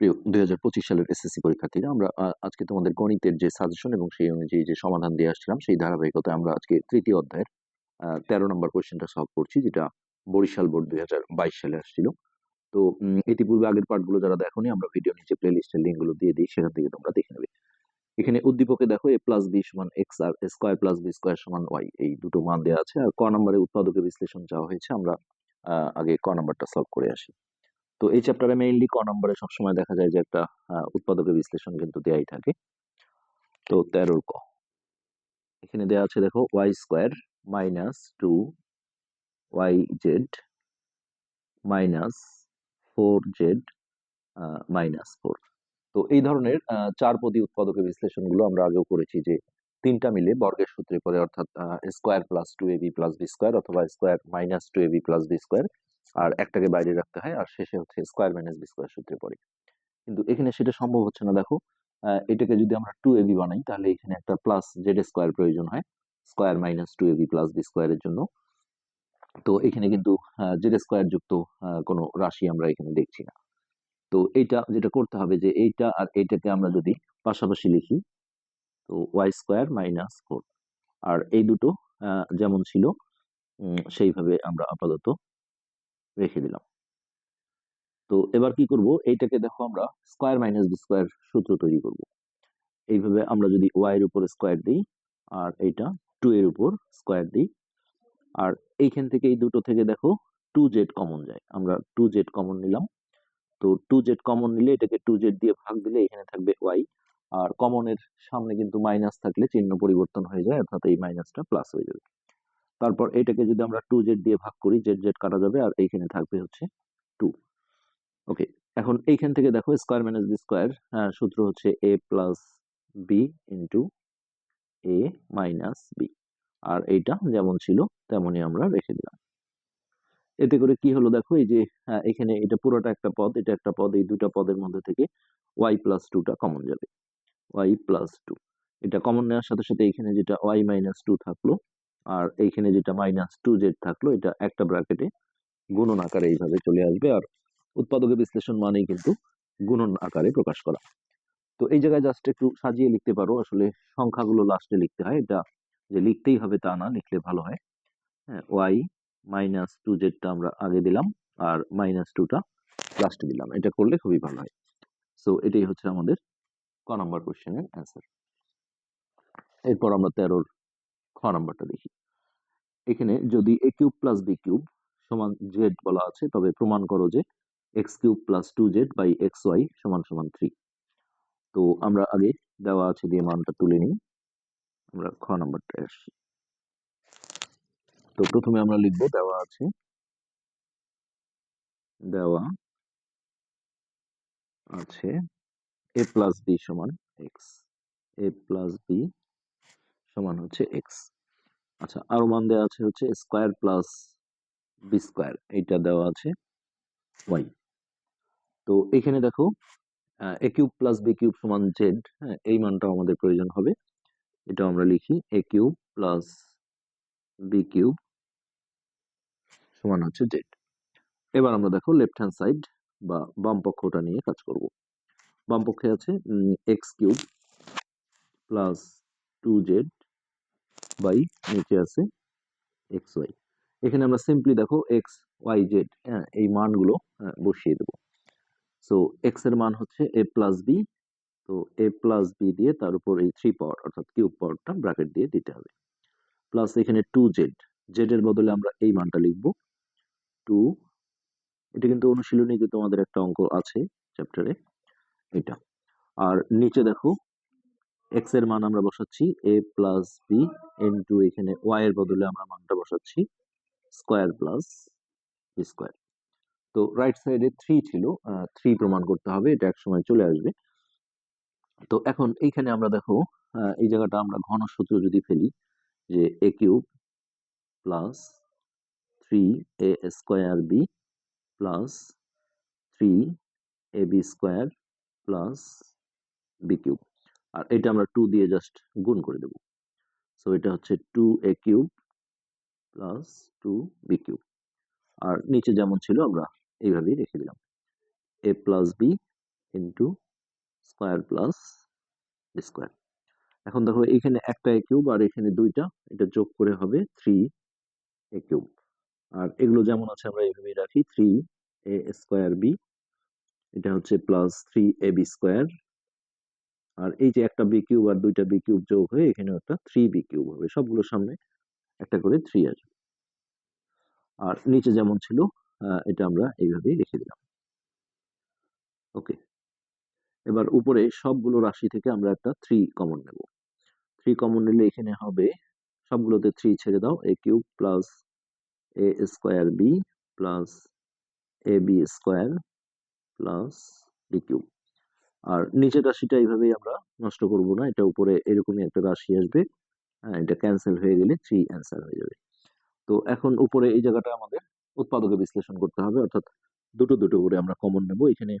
প্রিয় দুই হাজার পঁচিশ সালের এসএসসি পরীক্ষার্থীরা, আমরা আজকে তোমাদের গণিতের যে সাজেশন এবং সেই অনুযায়ী যে সমাধান দিয়ে আসছিলাম, সেই ধারাবাহিকতায় আমরা আজকে তৃতীয় অধ্যায়ের তেরো নম্বর কোয়েশ্চেনটা সলভ করছি, যেটা বরিশাল বোর্ড দুই হাজার বাইশ সালে আসছিল। তো ইতিপূর্বে আগের পার্টগুলো যারা দেখোনি, আমরা ভিডিও নিচে প্লে লিস্টের লিঙ্কগুলো দিয়ে দিই, সেখান থেকে তোমরা দেখে নেবে। এখানে উদ্দীপকে দেখো এ প্লাস বি সমান এক্স আর স্কোয়ার প্লাস বি স্কোয়ার সমান ওয়াই এই দুটো মান দেওয়া আছে। আর ক নম্বরে উৎপাদকের বিশ্লেষণ চাওয়া হয়েছে, আমরা আগে ক নম্বরটা সলভ করে আসি। তো এই চ্যাপ্টারে মেইনলি ক নম্বরে সবসময় দেখা যায় যে একটা উৎপাদকের বিশ্লেষণ কিন্তু দেয়াই থাকে। তো তেরোর ক। এখানে দেওয়া আছে, দেখো Y square minus two Y Z minus four Z minus four তো এই ধরনের চার পদী উৎপাদকের বিশ্লেষণগুলো আমরা আগেও করেছি যে তিনটা মিলে বর্গের সূত্রে পরে অর্থাৎ square plus two A B plus B square অথবা square minus two A B plus B square আর একটাকে বাইরে রাখতে হয়। আর শেষে হচ্ছে স্কোয়ার মাইনাস বি স্কোয়ার সূত্রে পড়ে কিন্তু এখানে সেটা সম্ভব হচ্ছে না। দেখো এটাকে যদি আমরা টু এবি বানাই, তাহলে এখানে একটা প্লাস জেড স্কোয়ার প্রয়োজন হয়। Square minus two A B plus B স্কোয়ারের জন্য। তো এখানে কিন্তু জেড স্কোয়ার যুক্ত কোনো রাশি আমরা এখানে দেখছি না। তো এইটা যেটা করতে হবে যে এইটা আর এইটাকে আমরা যদি পাশাপাশি লিখি, তো ওয়াই স্কোয়ার মাইনাস ফোর আর এই দুটো যেমন ছিল সেইভাবে আমরা আপাতত রেখে দিলাম। তো এবার কি করব? এইটাকে দেখো আমরা স্কোয়ার মাইনাস বি স্কোয়ার সূত্র তৈরি করব। এইভাবে আমরা যদি ওয়াই এর উপর স্কোয়ার দিই আর এইটা টু এর উপর স্কোয়ার দিই, আর এইখান থেকে এই দুটো থেকে দেখো টু জেড কমন যায়। আমরা টু জেড কমন নিলাম। তো টু জেড কমন নিলে এটাকে টু জেড দিয়ে ভাগ দিলে এখানে থাকবে ওয়াই আর কমনের সামনে কিন্তু মাইনাস থাকলে চিহ্ন পরিবর্তন হয়ে যায়, অর্থাৎ এই মাইনাসটা প্লাস হয়ে যাবে। তারপর এটাকে যদি আমরা টু জেড দিয়ে ভাগ করি জেড জেড কাটা যাবে আর এইখানে থাকবে হচ্ছে টু ওকে এখন এইখান থেকে দেখো স্কোয়ার মাইনাস বি স্কোয়ার সূত্র হচ্ছে A plus B into A minus B আর এইটা যেমন ছিল, তেমনই আমরা রেখে দিলাম। এতে করে কি হলো দেখো, এই যে এখানে এটা পুরোটা একটা পদ, এটা একটা পদ, এই দুটা পদের মধ্যে থেকে ওয়াই প্লাস টুটা কমন যাবে। ওয়াই প্লাস টু এটা কমন নেওয়ার সাথে সাথে এখানে যেটা ওয়াই মাইনাস টু থাকল আর এইখানে যেটা মাইনাস টু জেড থাকল, এটা একটা ব্র্যাকেটে গুণন আকারে এইভাবে চলে আসবে। আর উৎপাদকের বিশ্লেষণ মানেই কিন্তু গুণন আকারে প্রকাশ করা। তো এই জায়গায় জাস্ট একটু সাজিয়ে লিখতে পারো। আসলে সংখ্যাগুলো লাস্টে লিখতে হয়। এটা যে লিখতেই হবে তা না, লিখলে ভালো হয়। হ্যাঁ ওয়াই মাইনাস টু জেডটা আমরা আগে দিলাম আর মাইনাস টুটা লাস্টে দিলাম। এটা করলে খুবই ভালো হয়। সো এটাই হচ্ছে আমাদের ক নাম্বার কোশ্চেনের অ্যান্সার এরপর আমরা তেরোর খ নাম্বারটা দেখি। এখানে যদি A cube plus B cube সমান জেড বলা আছে, তবে প্রমাণ করো যে X cube plus two Z by X Y সমান সমান থ্রি তো আমরা আগে দেওয়া আছে দিয়ে মানটা তুলে নিই। আমরা খ নাম্বারটায় আসছি। তো প্রথমে আমরা লিখব দেওয়া আছে দেওয়া আছে এ প্লাস বি সমান এক্স এ প্লাস বি সমান হচ্ছে এক্স আচ্ছা আরও মান দেওয়া আছে হচ্ছে স্কোয়ার প্লাস বি স্কোয়ার এইটা দেওয়া আছে ওয়াই তো এখানে দেখো A cube plus B cube সমান জেড হ্যাঁ এই মানটাও আমাদের প্রয়োজন হবে। এটা আমরা লিখি A cube plus B cube সমান হচ্ছে জেড এবার আমরা দেখো লেফট হ্যান্ড সাইড বা বাম পক্ষটা নিয়ে কাজ করব। বাম পক্ষে আছে X cube plus two Z by নিচে আছে এক্স ওয়াই এখানে আমরা সিম্পলি দেখো এক্স ওয়াই জেড হ্যাঁ এই মানগুলো হ্যাঁ, বসিয়ে দেবো। সো এক্সের মান হচ্ছে এ প্লাস বি তো এ প্লাস বি দিয়ে তার উপর এই থ্রি পাওয়ার অর্থাৎ কিউব পাওয়ারটা ব্র্যাকেট দিয়ে দিতে হবে। প্লাস এখানে টু জেড জেড এর বদলে আমরা এই মানটা লিখব। টু এটা কিন্তু অনুশীলনীতে তোমাদের একটা অঙ্ক আছে চ্যাপ্টারে এটা। আর নিচে দেখো এক্সের মান আমরা বসাচ্ছি এ প্লাস বি ইন্টু এখানে ওয়াই এর বদলে আমরা মানটা বসাচ্ছি স্কোয়ার প্লাস বি স্কোয়ার তো রাইট সাইডে থ্রি ছিল থ্রি প্রমাণ করতে হবে, এটা এক সময় চলে আসবে। তো এখন এইখানে আমরা দেখো এই জায়গাটা আমরা ঘন সূত্র যদি ফেলি, যে A cube plus three A square B plus three A B square plus B cube আর এটা আমরা টু দিয়ে জাস্ট গুণ করে দেব। সো এটা হচ্ছে two A cube plus two B cube আর নিচে যেমন ছিল, আমরা এইভাবেই রেখে দিলাম। A plus B into square plus square এখন দেখো, এখানে একটা এ কিউব আর এখানে দুইটা। এটা যোগ করে হবে থ্রি এ কিউব আর এগুলো যেমন আছে, আমরা এইভাবেই রাখি। থ্রি এ স্কোয়ার বি এটা হচ্ছে plus three A B square আর এই যে একটা বি কিউব আর দুইটা বি কিউব যোগ হয়ে এখানে একটা থ্রি বি কিউব হবে। সবগুলোর সামনে একটা করে থ্রি আসবে। আর নিচে যেমন ছিল এটা আমরা এইভাবেই রেখে দিলাম। ওকে এবার উপরে সবগুলো রাশি থেকে আমরা একটা থ্রি কমন নেব। থ্রি কমন নিলে এখানে হবে, সবগুলোতে থ্রি ছেড়ে দাও A cube plus A square B plus A B square plus B cube আর নিচের রাশিটা এইভাবেই আমরা নষ্ট করব না। এটা উপরে এরকমই একটা রাশি আসবে। হ্যাঁ, এটা ক্যান্সেল হয়ে গেলে থ্রি অ্যান্সার হয়ে যাবে। তো এখন উপরে এই জায়গাটা আমাদের উৎপাদকে বিশ্লেষণ করতে হবে। অর্থাৎ দুটো দুটো করে আমরা কমন নেব। এখানে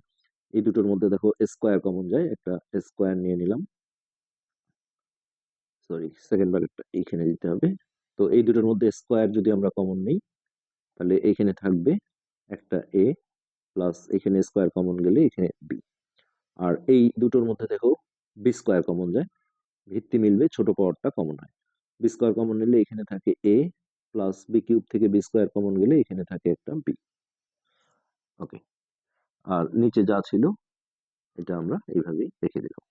এই দুটোর মধ্যে দেখো স্কোয়ার কমন যায়। একটা স্কোয়ার নিয়ে নিলাম। সরি সেকেন্ড ব্র্যাকেটটা এইখানে দিতে হবে। তো এই দুটোর মধ্যে স্কোয়ার যদি আমরা কমন নিই তাহলে এইখানে থাকবে একটা এ প্লাস এখানে স্কোয়ার কমন গেলে এখানে বি আর এই দুটোর মধ্যে দেখো বি স্কোয়ার কমন যায়। ভিত্তি মিলবে ছোট পাওয়ারটা কমন হয়। বি স্কোয়ার কমন নিলে এখানে থাকে এ প্লাস বি কিউব থেকে বি স্কোয়ার কমন গেলে এখানে থাকে একটা বি ওকে আর নিচে যা ছিল এটা আমরা এইভাবেই রেখে দিলাম।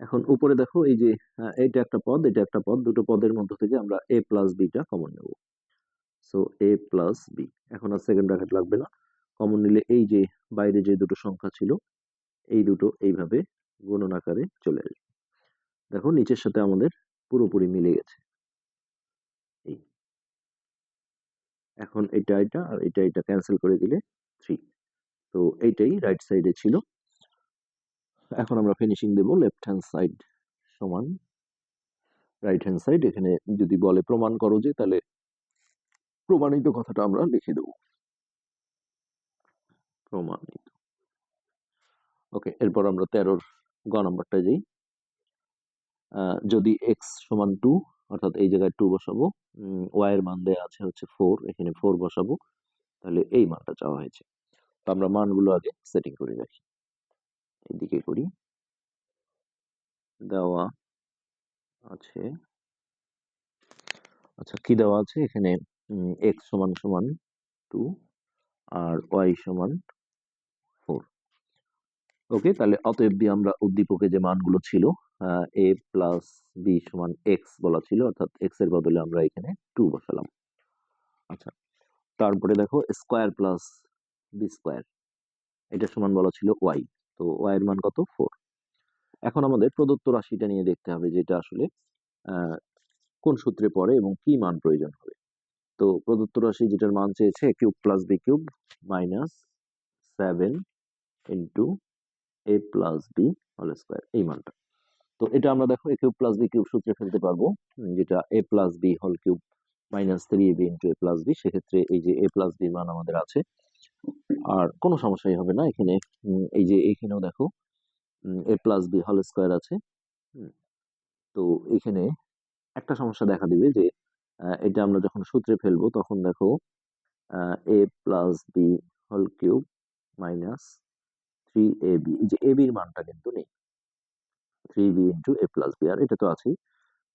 এখন উপরে দেখো এই যে আহ, এইটা একটা পদ এটা একটা পদ দুটো পদের মধ্য থেকে আমরা এ প্লাস বিটা কমন নেব। সো এ প্লাস বি এখন আর সেকেন্ড ব্র্যাকেট লাগবে না। কমন নিলে এই যে বাইরে যে দুটো সংখ্যা ছিল, এই দুটো এইভাবে গুণন আকারে চলে আসবে। দেখো নিচের সাথে আমাদের পুরোপুরি মিলে গেছে। এই। এখন এটা এটা আর এটা এটা ক্যান্সেল করে দিলে থ্রি তো এইটাই রাইট সাইডে ছিল। এখন আমরা ফিনিশিং দেব লেফট হ্যান্ড সাইড সমান। রাইট হ্যান্ড সাইড এখানে যদি বলে প্রমাণ করো যে তাহলে প্রমাণিত কথাটা আমরা লিখে দেব। প্রমাণিত। ওকে এরপর আমরা তেরোর গ নাম্বারটা যাই। যদি এক্স সমান টু অর্থাৎ এই জায়গায় টু বসাবো ওয়াই এর মান দেয়া আছে হচ্ছে ফোর এখানে ফোর বসাবো, তাহলে এই মানটা চাওয়া হয়েছে। তো আমরা মানগুলো আগে সেটিং করে রাখি। এদিকে করি। দেওয়া আছে। আচ্ছা কি দেওয়া আছে? এখানে এক্স সমান সমান টু আর ওয়াই সমান ওকে, তাহলে অতএব দিয়ে আমরা উদ্দীপকে যে মানগুলো ছিল এ প্লাস বি সমান এক্স বলা ছিল, অর্থাৎ এক্সের বদলে আমরা এখানে টু বসালাম। আচ্ছা তারপরে দেখো স্কোয়ার প্লাস বি স্কোয়ার এটা সমান বলা ছিল ওয়াই তো ওয়াই এর মান কত? ফোর এখন আমাদের প্রদত্ত রাশিটা নিয়ে দেখতে হবে, যেটা আসলে কোন সূত্রে পড়ে এবং কি মান প্রয়োজন হবে। তো প্রদত্ত রাশি যেটার মান চেয়েছে cube plus B cube minus seven into A plus B whole square এই মানটা। তো এটা আমরা দেখো A cube plus B cube সূত্রে ফেলতে পারব যেটা A plus B whole cube minus three A B into A plus B সেক্ষেত্রে এই যে এ প্লাস বি মান আমাদের আছে। আর কোনো সমস্যাই হবে না এখানে এই যে এখানেও দেখো A plus B whole square আছে। তো এখানে একটা সমস্যা দেখা দিবে যে এটা আমরা যখন সূত্রে ফেলব তখন দেখো A plus B whole cube minus three A B যে এ বির মানটা কিন্তু নেই। Three B into A plus B আর এটা তো আছেই।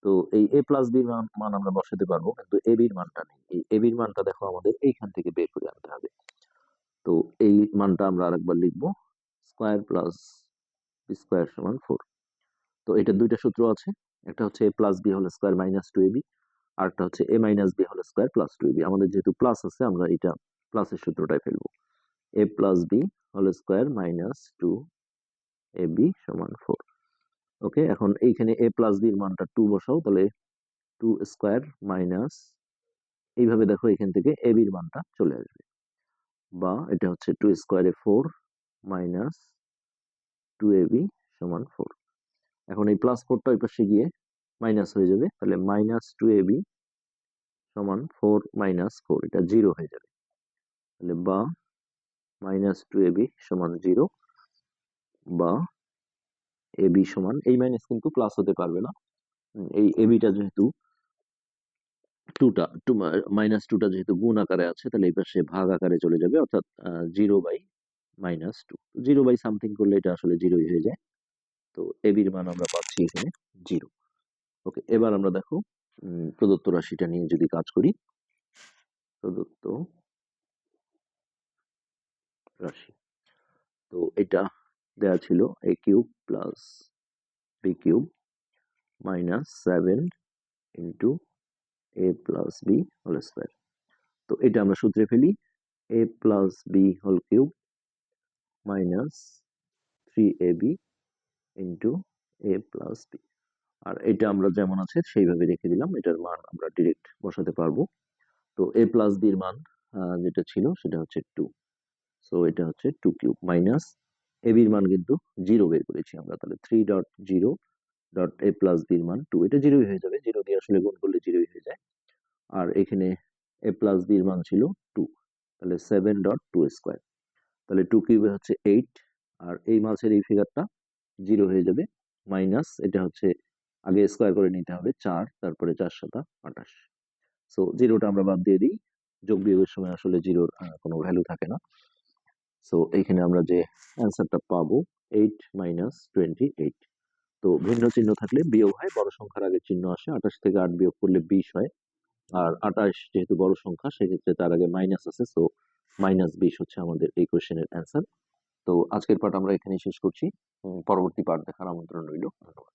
তো এই এ প্লাস বির মান মান আমরা বসাতে পারব, কিন্তু এ বির মানটা নেই। এই এ বির মানটা দেখো আমাদের এইখান থেকে বের করে আনতে হবে। তো এই মানটা আমরা আরেকবার লিখব স্কোয়ার প্লাস বি স্কোয়ার সমান ফোর তো এটা দুইটা সূত্র আছে, একটা হচ্ছে A plus B whole square minus two A B আর একটা হচ্ছে A minus B whole square plus two A B আমাদের যেহেতু প্লাস আছে, আমরা এটা প্লাসের সূত্রটাই ফেলব। A plus B whole square minus two A B সমান ফোর ওকে এখন এইখানে এ প্লাস বির মানটা টু বসাও, তাহলে টু স্কোয়ার মাইনাস এইভাবে দেখো এখান থেকে এ বির মানটা চলে আসবে। বা এটা হচ্ছে টু স্কোয়ারে four minus two A B সমান ফোর এখন এই প্লাস ফোরটা ওই পাশে গিয়ে মাইনাস হয়ে যাবে, তাহলে মাইনাস টু এ বি সমান ফোর মাইনাস ফোর এটা জিরো হয়ে যাবে। তাহলে বা মাইনাস টু এ বি সমান জিরো বা এ বি সমান, এই মাইনাস কিন্তু প্লাস হতে পারবে না। এই এ বিটা যেহেতু টুটা টু মাইনাস টুটা যেহেতু গুণ আকারে আছে, তাহলে এই পাশে ভাগ আকারে চলে যাবে, অর্থাৎ zero by minus two zero by something করলে এটা আসলে জিরোই হয়ে যায়। তো এবির মান আমরা পাচ্ছি এখানে জিরো ওকে এবার আমরা দেখো প্রদত্ত রাশিটা নিয়ে যদি কাজ করি, প্রদত্ত রাশি। তো এটা দেয়া ছিল A cube plus B cube minus seven into A plus B whole square তো এটা আমরা সূত্রে ফেলি A plus B whole cube minus three A B into A plus B আর এটা আমরা যেমন আছে সেইভাবে রেখে দিলাম, এটার মান আমরা ডিরেক্ট বসাতে পারব। তো এ প্লাস বির মান যেটা ছিল সেটা হচ্ছে টু সো এটা হচ্ছে টু কিউব মাইনাস এ বির মান কিন্তু জিরো বের করেছি আমরা। তাহলে three dot zero dot A plus বির মান টু এটা জিরোই হয়ে যাবে। জিরো দিয়ে আসলে গুণ করলে জিরোই হয়ে যায়। আর এখানে এ প্লাস বির মান ছিল টু তাহলে সেভেন ডট টু স্কোয়ার তাহলে টু কিউবে হচ্ছে এইট আর এই মাছের এই ফিগারটা জিরো হয়ে যাবে। মাইনাস এটা হচ্ছে আগে স্কোয়ার করে নিতে হবে চার, তারপরে চার সাতা আঠাশ। সো জিরোটা আমরা বাদ দিয়ে দিই। যোগ বিয়োগের সময় আসলে জিরোর কোনো ভ্যালু থাকে না। সো এইখানে আমরা যে অ্যান্সারটা পাবো এইট মাইনাস টোয়েন্টি এইট তো ভিন্ন চিহ্ন থাকলে বিয়োগ হয়, বড় সংখ্যার আগে চিহ্ন আসে, আঠাশ থেকে আট বিয়োগ করলে বিশ হয়। আর আঠাশ যেহেতু বড় সংখ্যা, সেক্ষেত্রে তার আগে মাইনাস আছে সো মাইনাস বিশ হচ্ছে আমাদের এই কোশ্চেনের অ্যান্সার তো আজকের পাঠ আমরা এখানেই শেষ করছি। পরবর্তী পাঠ দেখার আমন্ত্রণ রইল। ধন্যবাদ।